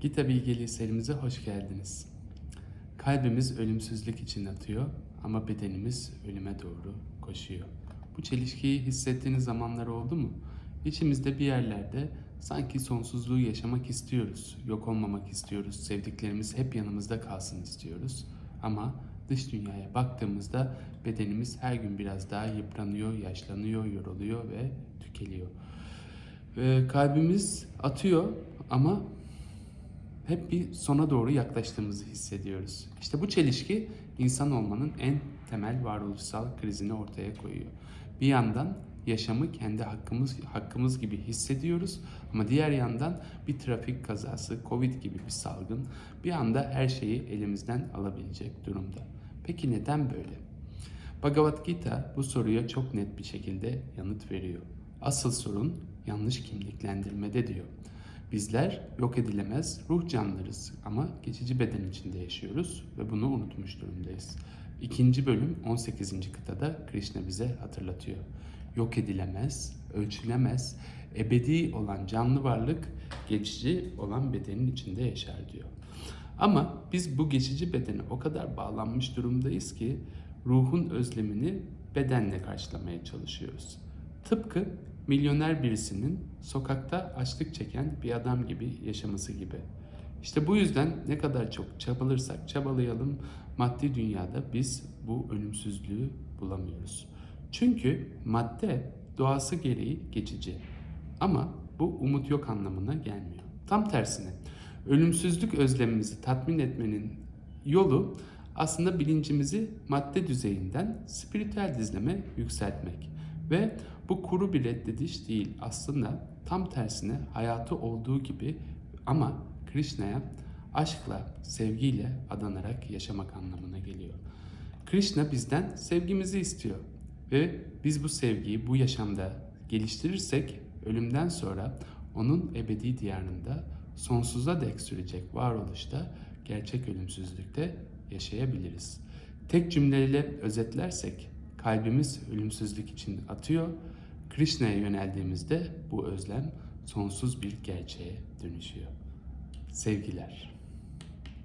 Gita Bilgeliği serimize hoş geldiniz. Kalbimiz ölümsüzlük için atıyor ama bedenimiz ölüme doğru koşuyor. Bu çelişkiyi hissettiğiniz zamanlar oldu mu? İçimizde bir yerlerde sanki sonsuzluğu yaşamak istiyoruz, yok olmamak istiyoruz, sevdiklerimiz hep yanımızda kalsın istiyoruz. Ama dış dünyaya baktığımızda bedenimiz her gün biraz daha yıpranıyor, yaşlanıyor, yoruluyor ve tükeliyor. Ee, kalbimiz atıyor ama hep bir sona doğru yaklaştığımızı hissediyoruz. İşte bu çelişki insan olmanın en temel varoluşsal krizini ortaya koyuyor. Bir yandan yaşamı kendi hakkımız hakkımız gibi hissediyoruz ama diğer yandan bir trafik kazası, Covid gibi bir salgın bir anda her şeyi elimizden alabilecek durumda. Peki neden böyle? Bhagavad Gita bu soruya çok net bir şekilde yanıt veriyor. Asıl sorun yanlış kimliklendirmede diyor. Bizler yok edilemez ruh canlılarız ama geçici beden içinde yaşıyoruz ve bunu unutmuş durumdayız. İkinci bölüm 18. kıtada Krishna bize hatırlatıyor. Yok edilemez, ölçülemez, ebedi olan canlı varlık geçici olan bedenin içinde yaşar diyor. Ama biz bu geçici bedene o kadar bağlanmış durumdayız ki ruhun özlemini bedenle karşılamaya çalışıyoruz. Tıpkı milyoner birisinin sokakta açlık çeken bir adam gibi yaşaması gibi. İşte bu yüzden ne kadar çok çabalırsak çabalayalım maddi dünyada biz bu ölümsüzlüğü bulamıyoruz. Çünkü madde doğası gereği geçici. Ama bu umut yok anlamına gelmiyor. Tam tersine ölümsüzlük özlemimizi tatmin etmenin yolu aslında bilincimizi madde düzeyinden spiritüel dizleme yükseltmek. Ve bu kuru bir reddediş değil aslında tam tersine hayatı olduğu gibi ama Krishna'ya aşkla, sevgiyle adanarak yaşamak anlamına geliyor. Krishna bizden sevgimizi istiyor ve biz bu sevgiyi bu yaşamda geliştirirsek ölümden sonra onun ebedi diyarında sonsuza dek sürecek varoluşta gerçek ölümsüzlükte yaşayabiliriz. Tek cümleyle özetlersek kalbimiz ölümsüzlük için atıyor. Krishna'ya yöneldiğimizde bu özlem sonsuz bir gerçeğe dönüşüyor. Sevgiler.